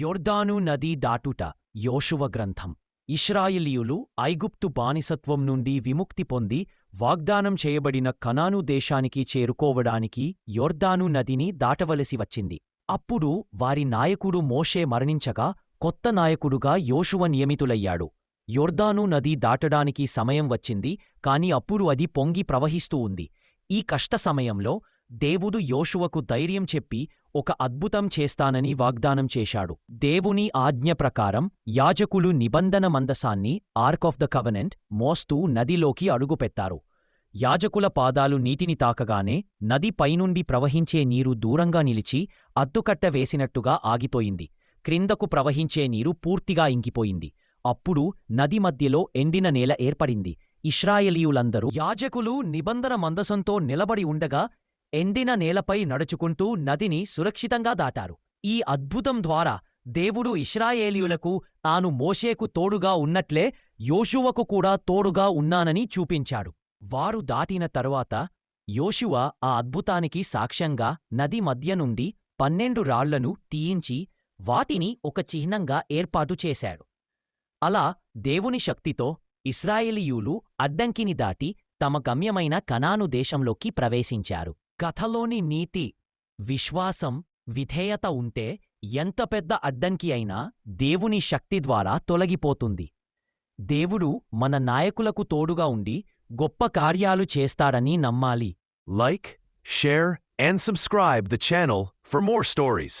యొర్దాను నదీ దాటుట యోషువ గ్రంథం. ఇష్రాయిలీయులు ఐగుప్తు బానిసత్వం నుండి విముక్తి పొంది వాగ్దానం చేయబడిన కనాను దేశానికి చేరుకోవడానికి యొర్దాను నదిని దాటవలసి వచ్చింది. అప్పుడు వారి నాయకుడు మోషే మరణించగా కొత్త నాయకుడుగా యోషువ నియమితులయ్యాడు. యొర్దాను నది దాటడానికి సమయం వచ్చింది కాని అప్పుడు అది పొంగి ప్రవహిస్తూ ఉంది. ఈ కష్ట సమయంలో దేవుడు యోషువకు ధైర్యం చెప్పి ఒక అద్భుతం చేస్తానని వాగ్దానం చేశాడు. దేవుని ఆజ్ఞ ప్రకారం యాజకులు నిబంధన మందసాన్ని ఆర్క్ ఆఫ్ ద కవనెంట్ మోస్తూ నదిలోకి అడుగుపెట్టారు. యాజకుల పాదాలు నీటిని తాకగానే నది పైనుండి ప్రవహించే నీరు దూరంగా నిలిచి అద్దుకట్ట వేసినట్టుగా ఆగిపోయింది. క్రిందకు ప్రవహించే నీరు పూర్తిగా ఇంకిపోయింది. అప్పుడు నది మధ్యలో ఎండిన నేల ఏర్పడింది. ఇష్రాయేలీయులందరూ యాజకులు నిబంధన మందసంతో నిలబడి ఉండగా ఎండిన నేలపై నడుచుకుంటూ నదిని సురక్షితంగా దాటారు. ఈ అద్భుతం ద్వారా దేవుడు ఇస్రాయేలీయులకు తాను మోషేకు తోడుగా ఉన్నట్లే యోషువకు కూడా తోడుగా ఉన్నానని చూపించాడు. వారు దాటిన తరువాత యోషువ ఆ అద్భుతానికి సాక్ష్యంగా నది మధ్య నుండి పన్నెండు రాళ్ళను తీయించి వాటిని ఒక చిహ్నంగా ఏర్పాటు చేశాడు. అలా దేవుని శక్తితో ఇస్రాయేలీయులు అడ్డంకిని దాటి తమ గమ్యమైన కనాను దేశంలోకి ప్రవేశించారు. కథలోని నీతి విశ్వాసం విధేయత ఉంటే ఎంత పెద్ద అడ్డంకి అయినా దేవుని శక్తి ద్వారా తొలగిపోతుంది. దేవుడు మన నాయకులకు తోడుగా ఉండి గొప్ప కార్యాలు చేస్తాడని నమ్మాలి. Like share and subscribe the channel for more stories